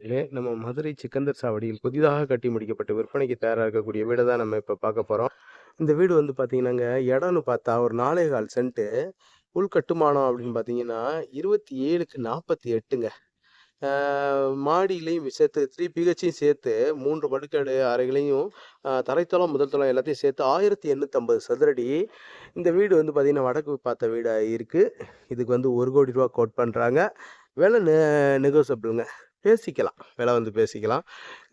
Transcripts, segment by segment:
ஏ நம்ம மதுரை சிக்கந்தர் சாவடியில் புதிதாக கட்டி முடிக்கப்பட்டு விற்பனைக்கு தயாராக இருக்கக்கூடிய வீடை தான் நம்ம இப்போ பார்க்க போகிறோம் இந்த வீடு வந்து பார்த்தீங்கன்னாங்க இடம்னு பார்த்தா ஒரு நாலே கால் சென்ட்டு உள் கட்டுமானம் அப்படின்னு பார்த்தீங்கன்னா இருபத்தி ஏழுக்கு நாற்பத்தி எட்டுங்க. மாடியிலையும் சேர்த்து த்ரீ பிஹெச்சையும் சேர்த்து மூன்று படுக்கடு அறைகளையும் தரைத்தளம் முதல் தளம் எல்லாத்தையும் சேர்த்து ஆயிரத்தி எண்ணூற்றம்பது சதுரடி இந்த வீடு வந்து பார்த்திங்கன்னா வடக்கு பார்த்த வீடாக இருக்குது இதுக்கு வந்து ஒரு கோடி ரூபா கோட் பண்ணுறாங்க விலை நெ நெகோசபிளுங்க பேசிக்கலாம். விலை வந்து பேசிக்கலாம்.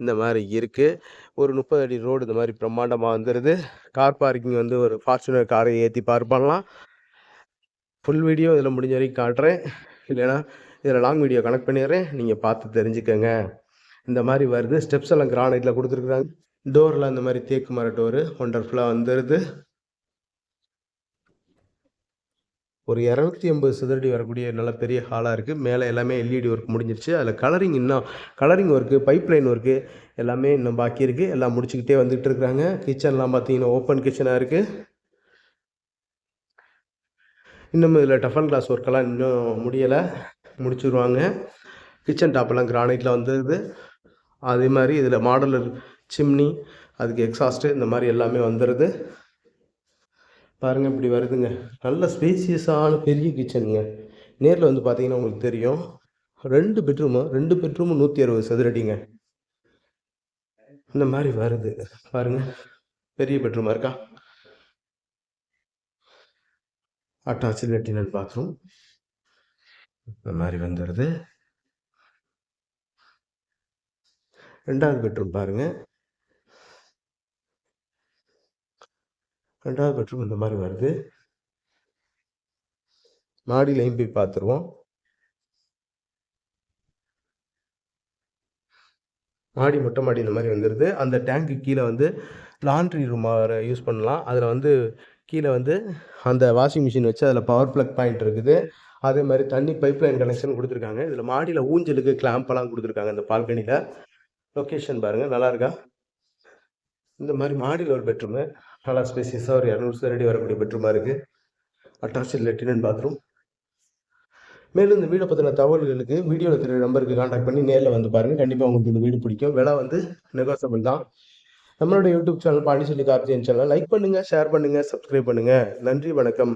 இந்த மாதிரி இருக்குது ஒரு முப்பது அடி ரோடு இந்த மாதிரி பிரம்மாண்டமாக வந்துடுது கார் பார்க்கிங் வந்து ஒரு ஃபார்ச்சுனர் காரை ஏற்றி பார்க் பண்ணலாம். ஃபுல் வீடியோ இதில் முடிஞ்ச வரைக்கும் காட்டுறேன். இல்லைன்னா இதில் லாங் வீடியோ கனெக்ட் பண்ணிடுறேன். நீங்கள் பார்த்து தெரிஞ்சுக்கோங்க. இந்த மாதிரி வருது. ஸ்டெப்ஸ் எல்லாம் கிரானைட்டில் கொடுத்துருக்குறாங்க. டோரில் அந்த மாதிரி தேக்கு மர டோரு ஒண்டர்ஃபுல்லாக வந்துடுது ஒரு இரநூத்தி எண்பது சதுரடி வரக்கூடிய நல்ல பெரிய ஹாலாக இருக்குது மேலே எல்லாமே எல்இடி ஒர்க் முடிஞ்சிருச்சு. அதில் கலரிங் இன்னும் colouring work pipe line work எல்லாமே இன்னும் பாக்கி இருக்குது எல்லாம் முடிச்சுக்கிட்டே வந்துகிட்டு இருக்கிறாங்க கிச்சன்லாம் பார்த்தீங்கன்னா ஓப்பன் கிச்சனாக இருக்குது இன்னும் இதில் டஃபன் கிளாஸ் ஒர்க்கெல்லாம் இன்னும் முடியலை. முடிச்சுருவாங்க. கிச்சன் டாப்பெல்லாம் கிரானைட்டில் வந்துடுது அதே மாதிரி இதில் மாடலர் சிம்னி அதுக்கு எக்ஸாஸ்ட்டு இந்த மாதிரி எல்லாமே வந்துடுது பாருங்கள் இப்படி வருதுங்க. நல்ல ஸ்பேசியஸான பெரிய கிச்சனுங்க நேரில் வந்து பார்த்தீங்கன்னா உங்களுக்கு தெரியும். ரெண்டு பெட்ரூமு ரெண்டு பெட்ரூமு நூற்றி அறுபது சதுரடிங்க. இந்த மாதிரி வருது. பாருங்க. பெரிய பெட்ரூமாக இருக்கா? அட்டாச்சு லெட்டினல் பாத்ரூம் இந்த மாதிரி வந்துடுது ரெண்டாவது பெட்ரூம் பாருங்கள் ரெண்டாவது பெட்ரூம் இந்த மாதிரி வருது. மாடியிலையும் போய் பார்த்துருவோம் மாடி மொட்டை மாடி இந்த மாதிரி வந்துடுது அந்த டேங்க்கு கீழே வந்து லாண்ட்ரி ரூம் யூஸ் பண்ணலாம். அதில் வந்து கீழே வந்து அந்த வாஷிங் மிஷின் வச்சு அதில் பவர் ப்ளக் பாயிண்ட் இருக்குது. அதே மாதிரி தண்ணி பைப் லைன் கனெக்ஷன் கொடுத்துருக்காங்க. இதில் மாடியில் ஊஞ்சலுக்கு கிளாம்பெல்லாம் கொடுத்துருக்காங்க இந்த பால்கனியில் லொக்கேஷன் பாருங்கள் நல்லா இருக்கா? இந்த மாதிரி மாடியில் ஒரு பெட்ரூமு. நல்லா ஸ்பேசியஸாக ஒரு இரநூறு சதுரடி வரக்கூடிய பெட்ரூமாக இருக்குது அட்டாச்சு லெட்டினன் பாத்ரூம் மேலும் இந்த வீடை பற்றின தகவல்களுக்கு வீடியோவில் தெரிய நம்பருக்கு காண்டாக்ட் பண்ணி நேரில் வந்து பாருங்கள் கண்டிப்பாக உங்களுக்கு இந்த வீடு பிடிக்கும். விலை வந்து நெகோசபிள் தான். நம்மளோட YouTube channel Pondicherry Karthiyan channel like பண்ணுங்கள் ஷேர் பண்ணுங்கள் சப்ஸ்கிரைப் பண்ணுங்கள் நன்றி வணக்கம்.